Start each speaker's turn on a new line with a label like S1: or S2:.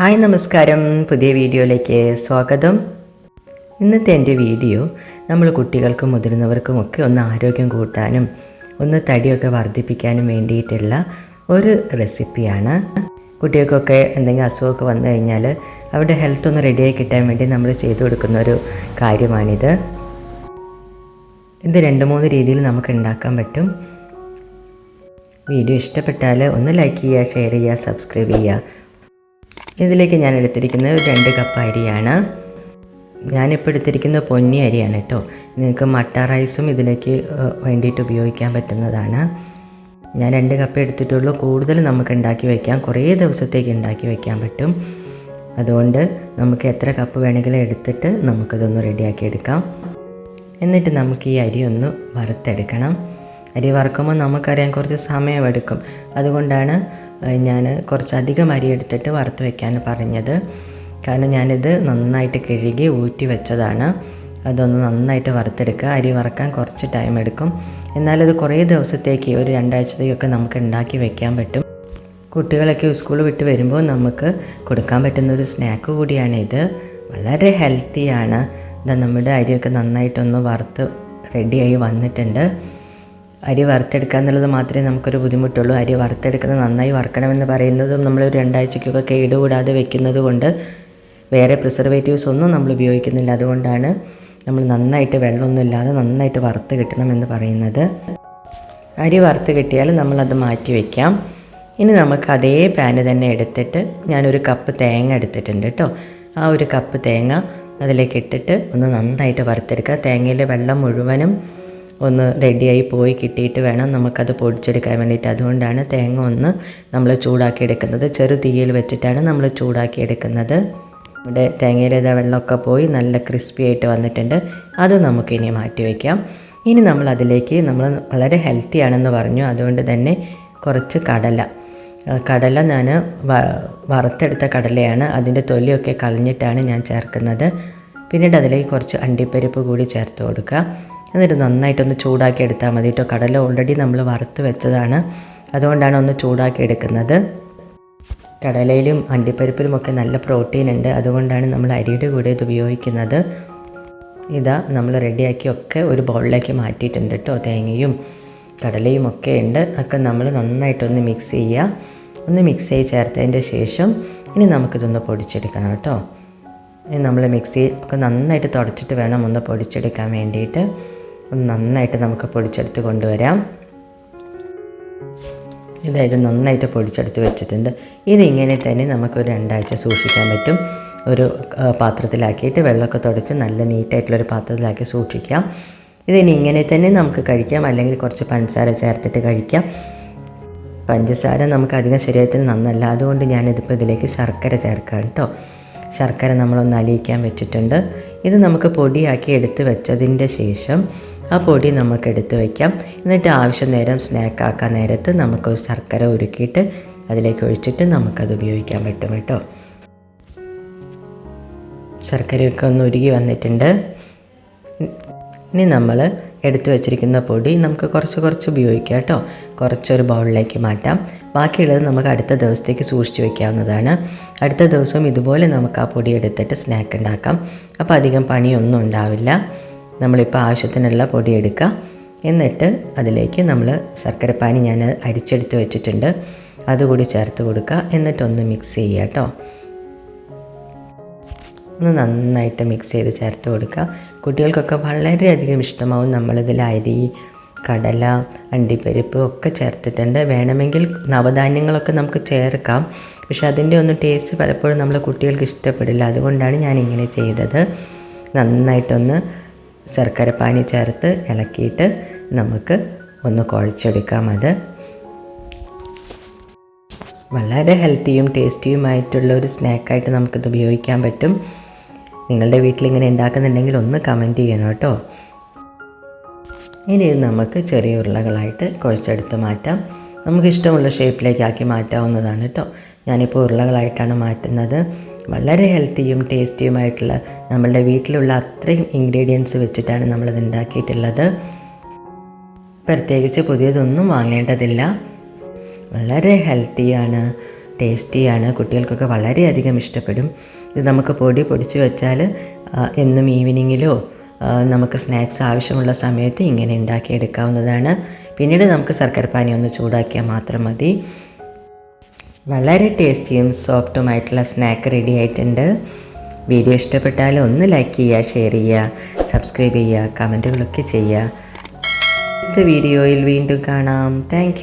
S1: Hi നമസ്കാരം. പുതിയ വീഡിയോയിലേക്ക് സ്വാഗതം. ഇന്നത്തെ എന്റെ വീഡിയോ നമ്മൾ കുട്ടികൾക്കും മുതിർന്നവർക്കും ഒക്കെ ഒന്ന് ആരോഗ്യം കൂട്ടാനും ഒന്ന് തടിയൊക്കെ വർദ്ധിപ്പിക്കാനും വേണ്ടിയിട്ടുള്ള ഒരു റെസിപ്പിയാണ്. കുട്ടികൾക്കൊക്കെ എന്തെങ്കിലും അസുഖമൊക്കെ വന്നു കഴിഞ്ഞാൽ അവരുടെ ഹെൽത്ത് ഒന്ന് റെഡിയായി കിട്ടാൻ വേണ്ടി നമ്മൾ ചെയ്തു കൊടുക്കുന്ന ഒരു കാര്യമാണിത്. ഇത് രണ്ട് മൂന്ന് രീതിയിൽ നമുക്ക് ഉണ്ടാക്കാൻ പറ്റും. വീഡിയോ ഇഷ്ടപ്പെട്ടാൽ ഒന്ന് ലൈക്ക് ചെയ്യുക ഷെയർ ചെയ്യുക സബ്സ്ക്രൈബ് ചെയ്യുക. ഇതിലേക്ക് ഞാൻ എടുത്തിരിക്കുന്നത് രണ്ട് കപ്പ് അരിയാണ്. ഞാനിപ്പോൾ എടുത്തിരിക്കുന്ന പൊന്നി അരിയാണ് കേട്ടോ. നിങ്ങൾക്ക് മട്ട റൈസും ഇതിലേക്ക് വേണ്ടിയിട്ട് ഉപയോഗിക്കാൻ പറ്റുന്നതാണ്. ഞാൻ രണ്ട് കപ്പ് എടുത്തിട്ടുള്ളൂ. കൂടുതൽ നമുക്ക് ഉണ്ടാക്കി വയ്ക്കാം കുറേ ദിവസത്തേക്ക് ഉണ്ടാക്കി വയ്ക്കാൻ പറ്റും. അതുകൊണ്ട് നമുക്ക് എത്ര കപ്പ് വേണമെങ്കിലും എടുത്തിട്ട് നമുക്കിതൊന്ന് റെഡിയാക്കി എടുക്കാം. എന്നിട്ട് നമുക്ക് ഈ അരി ഒന്ന് വറുത്തെടുക്കണം. അരി വറുക്കുമ്പോൾ നമുക്കറിയാൻ കുറച്ച് സമയമെടുക്കും അതുകൊണ്ടാണ് ഞാൻ കുറച്ചധികം അരി എടുത്തിട്ട് വറുത്ത് വെക്കാൻ പറഞ്ഞത്. കാരണം ഞാനിത് നന്നായിട്ട് കഴുകി ഊറ്റി വെച്ചതാണ്. അതൊന്ന് നന്നായിട്ട് വറുത്തെടുക്കുക. അരി വറക്കാൻ കുറച്ച് ടൈം എടുക്കും. എന്നാലത് കുറേ ദിവസത്തേക്ക് ഒരു രണ്ടാഴ്ചത്തേക്കൊക്കെ നമുക്ക് ഉണ്ടാക്കി വെക്കാൻ പറ്റും. കുട്ടികളൊക്കെ സ്കൂൾ വിട്ട് വരുമ്പോൾ നമുക്ക് കൊടുക്കാൻ പറ്റുന്ന ഒരു സ്നാക്ക് കൂടിയാണ് ഇത്. വളരെ ഹെൽത്തിയാണ് ഇതാ നമ്മുടെ അരിയൊക്കെ നന്നായിട്ടൊന്ന് വറുത്ത് റെഡിയായി വന്നിട്ടുണ്ട്. അരി വറുത്തെടുക്കുക എന്നുള്ളത് മാത്രമേ നമുക്കൊരു ബുദ്ധിമുട്ടുള്ളൂ. അരി വറുത്തെടുക്കുന്നത് നന്നായി വറുക്കണമെന്ന് പറയുന്നതും നമ്മൾ ഒരു രണ്ടാഴ്ചയ്ക്കൊക്കെ കേടുകൂടാതെ വെക്കുന്നത് കൊണ്ട് വേറെ പ്രിസർവേറ്റീവ്സ് ഒന്നും നമ്മൾ ഉപയോഗിക്കുന്നില്ല. അതുകൊണ്ടാണ് നമ്മൾ നന്നായിട്ട് വെള്ളമൊന്നും ഇല്ലാതെ നന്നായിട്ട് വറുത്ത് കിട്ടണമെന്ന് പറയുന്നത്. അരി വറുത്ത് കിട്ടിയാൽ നമ്മളത് മാറ്റി വയ്ക്കാം ഇനി നമുക്ക് അതേ പാന് തന്നെ എടുത്തിട്ട് ഞാനൊരു കപ്പ് തേങ്ങ എടുത്തിട്ടുണ്ട് കേട്ടോ. ആ ഒരു കപ്പ് തേങ്ങ അതിലേക്ക് ഇട്ടിട്ട് ഒന്ന് നന്നായിട്ട് വറുത്തെടുക്കുക. തേങ്ങയിലെ വെള്ളം മുഴുവനും ഒന്ന് റെഡിയായി പോയി കിട്ടിയിട്ട് വേണം നമുക്കത് പൊടിച്ചെടുക്കാൻ വേണ്ടിയിട്ട്. അതുകൊണ്ടാണ് തേങ്ങ ഒന്ന് നമ്മൾ ചൂടാക്കി എടുക്കുന്നത് ചെറു തീയിൽ വെച്ചിട്ടാണ് നമ്മൾ ചൂടാക്കി എടുക്കുന്നത് ഇവിടെ തേങ്ങയിലേതാ വെള്ളമൊക്കെ പോയി നല്ല ക്രിസ്പി ആയിട്ട് വന്നിട്ടുണ്ട്. അത് നമുക്കിനി മാറ്റി വയ്ക്കാം ഇനി നമ്മൾ അതിലേക്ക് നമ്മൾ വളരെ ഹെൽത്തി ആണെന്ന് പറഞ്ഞു. അതുകൊണ്ട് തന്നെ കുറച്ച് കടല. കടല ഞാൻ വറുത്തെടുത്ത കടലയാണ്. അതിന്റെ തൊലിയൊക്കെ കളഞ്ഞിട്ടാണ് ഞാൻ ചേർക്കുന്നത്. പിന്നീട് അതിലേക്ക് കുറച്ച് അണ്ടിപ്പരിപ്പ് കൂടി ചേർത്ത് കൊടുക്കുക. എന്നിട്ട് നന്നായിട്ടൊന്ന് ചൂടാക്കി എടുത്താൽ മതി കേട്ടോ. കടല ഓൾറെഡി നമ്മൾ വറുത്ത് വെച്ചതാണ്. അതുകൊണ്ടാണ് ഒന്ന് ചൂടാക്കി എടുക്കുന്നത്. കടലയിലും അണ്ടിപ്പരിപ്പിലും ഒക്കെ നല്ല പ്രോട്ടീൻ ഉണ്ട്. അതുകൊണ്ടാണ് നമ്മൾ അരിയുടെ കൂടെ ഇത് ഉപയോഗിക്കുന്നത്. ഇതാ നമ്മൾ റെഡിയാക്കി ഒക്കെ ഒരു ബൗളിലേക്ക് മാറ്റിയിട്ടുണ്ട് കേട്ടോ. തേങ്ങയും കടലയും ഒക്കെ ഉണ്ട്. ഒക്കെ നമ്മൾ നന്നായിട്ടൊന്ന് മിക്സ് ചെയ്യുക. ഒന്ന് മിക്സ് ചെയ്ത് ചേർത്തതിന്റെ ശേഷം ഇനി നമുക്കിതൊന്ന് പൊടിച്ചെടുക്കണം കേട്ടോ. ഇനി നമ്മൾ മിക്സി ഒക്കെ നന്നായിട്ട് തുടച്ചിട്ട് വേണം ഒന്ന് പൊടിച്ചെടുക്കാൻ വേണ്ടിയിട്ട്. ഒന്ന് നന്നായിട്ട് നമുക്ക് പൊടിച്ചെടുത്ത് കൊണ്ടുവരാം. ഇതായത് നന്നായിട്ട് പൊടിച്ചെടുത്ത് വെച്ചിട്ടുണ്ട്. ഇതിങ്ങനെ തന്നെ നമുക്കൊരു രണ്ടാഴ്ച സൂക്ഷിക്കാൻ പറ്റും. ഒരു പാത്രത്തിലാക്കിയിട്ട് വെള്ളമൊക്കെ തുടച്ച് നല്ല നീറ്റായിട്ടുള്ളൊരു പാത്രത്തിലാക്കി സൂക്ഷിക്കാം. ഇതിനി ഇങ്ങനെ തന്നെ നമുക്ക് കഴിക്കാം. അല്ലെങ്കിൽ കുറച്ച് പഞ്ചസാര ചേർത്തിട്ട് കഴിക്കാം. പഞ്ചസാര നമുക്ക് അധികം ശരീരത്തിന് നന്നല്ല. അതുകൊണ്ട് ഞാനിതിപ്പോൾ ഇതിലേക്ക് ശർക്കര ചേർക്കാം കേട്ടോ. ശർക്കര നമ്മളൊന്ന് അലിയിക്കാൻ വെച്ചിട്ടുണ്ട്. ഇത് നമുക്ക് പൊടിയാക്കി എടുത്ത് വെച്ചതിന്റെ ശേഷം ആ പൊടി നമുക്ക് എടുത്ത് വയ്ക്കാം. എന്നിട്ട് ആവശ്യം നേരം സ്നാക്ക് ആക്കാൻ നേരത്ത് നമുക്ക് ശർക്കര ഉരുക്കിയിട്ട് അതിലേക്ക് ഒഴിച്ചിട്ട് നമുക്കത് ഉപയോഗിക്കാൻ പറ്റും കേട്ടോ. ശർക്കരയൊക്കെ ഒന്ന് ഉരുകി വന്നിട്ടുണ്ട്. ഇനി നമ്മൾ എടുത്തു വച്ചിരിക്കുന്ന പൊടി നമുക്ക് കുറച്ച് കുറച്ച് ഉപയോഗിക്കാം കേട്ടോ. കുറച്ചൊരു ബൗളിലേക്ക് മാറ്റാം. ബാക്കിയുള്ളത് നമുക്ക് അടുത്ത ദിവസത്തേക്ക് സൂക്ഷിച്ച് വയ്ക്കാവുന്നതാണ് അടുത്ത ദിവസം ഇതുപോലെ നമുക്ക് ആ പൊടി എടുത്തിട്ട് സ്നാക്ക് ഉണ്ടാക്കാം. അപ്പോൾ അധികം പണിയൊന്നും ഉണ്ടാവില്ല. നമ്മളിപ്പോൾ ആവശ്യത്തിനുള്ള പൊടി എടുക്കുക. എന്നിട്ട് അതിലേക്ക് നമ്മൾ ശർക്കരപ്പാനി ഞാൻ അരിച്ചെടുത്ത് വെച്ചിട്ടുണ്ട്. അതുകൂടി ചേർത്ത് കൊടുക്കുക. എന്നിട്ടൊന്ന് മിക്സ് ചെയ്യുക കേട്ടോ ഒന്ന് നന്നായിട്ട് മിക്സ് ചെയ്ത് ചേർത്ത് കൊടുക്കുക. കുട്ടികൾക്കൊക്കെ വളരെയധികം ഇഷ്ടമാവും നമ്മളിതിൽ അരി കടല അണ്ടിപ്പരിപ്പ് ഒക്കെ ചേർത്തിട്ടുണ്ട്. വേണമെങ്കിൽ നവധാന്യങ്ങളൊക്കെ നമുക്ക് ചേർക്കാം. പക്ഷെ അതിന്റെ ഒന്നും ടേസ്റ്റ് പലപ്പോഴും നമ്മൾ കുട്ടികൾക്ക് ഇഷ്ടപ്പെടില്ല. അതുകൊണ്ടാണ് ഞാൻ ഇങ്ങനെ ചെയ്തത്. നന്നായിട്ടൊന്ന് ശർക്കര പാനി ചേർത്ത് ഇളക്കിയിട്ട് നമുക്ക് ഒന്ന് കുഴച്ചെടുക്കാം അത്. വളരെ ഹെൽത്തിയും ടേസ്റ്റിയുമായിട്ടുള്ള ഒരു സ്നാക്കായിട്ട് നമുക്കിത് ഉപയോഗിക്കാൻ പറ്റും. നിങ്ങളുടെ വീട്ടിൽ ഇങ്ങനെ ഉണ്ടാക്കുന്നുണ്ടെങ്കിൽ ഒന്ന് കമന്റ് ചെയ്യണം കേട്ടോ. ഇനി നമുക്ക് ചെറിയ ഉരുളകളായിട്ട് കുഴച്ചെടുത്ത് മാറ്റാം. നമുക്ക് ഇഷ്ടമുള്ള ഷേപ്പിലേക്ക് ആക്കി മാറ്റാവുന്നതാണ് കേട്ടോ. ഞാനിപ്പോൾ ഉരുളകളായിട്ടാണ് മാറ്റുന്നത്. വളരെ ഹെൽത്തിയും ടേസ്റ്റിയുമായിട്ടുള്ള നമ്മളുടെ വീട്ടിലുള്ള അത്രയും ഇൻഗ്രീഡിയൻസ് വെച്ചിട്ടാണ് നമ്മളത് ഉണ്ടാക്കിയിട്ടുള്ളത്. പ്രത്യേകിച്ച് പുതിയതൊന്നും വാങ്ങേണ്ടതില്ല. വളരെ ഹെൽത്തിയാണ് ടേസ്റ്റിയാണ് കുട്ടികൾക്കൊക്കെ വളരെയധികം ഇഷ്ടപ്പെടും. ഇത് നമുക്ക് പൊടി പൊടിച്ച് വെച്ചാൽ എന്നും ഈവനിങ്ങിലോ നമുക്ക് സ്നാക്സ് ആവശ്യമുള്ള സമയത്ത് ഇങ്ങനെ ഉണ്ടാക്കിയെടുക്കാവുന്നതാണ്. പിന്നീട് നമുക്ക് ശർക്കരപ്പാനി ഒന്ന് ചൂടാക്കിയാൽ മാത്രം മതി. വളരെ ടേസ്റ്റിയും സോഫ്റ്റുമായിട്ടുള്ള സ്നാക്ക് റെഡി ആയിട്ടുണ്ട്. വീഡിയോ ഇഷ്ടപ്പെട്ടാൽ ഒന്ന് ലൈക്ക് ചെയ്യുക ഷെയർ ചെയ്യുക സബ്സ്ക്രൈബ് ചെയ്യുക കമന്റുകളൊക്കെ ചെയ്യുക. അടുത്ത വീഡിയോയിൽ വീണ്ടും കാണാം. താങ്ക്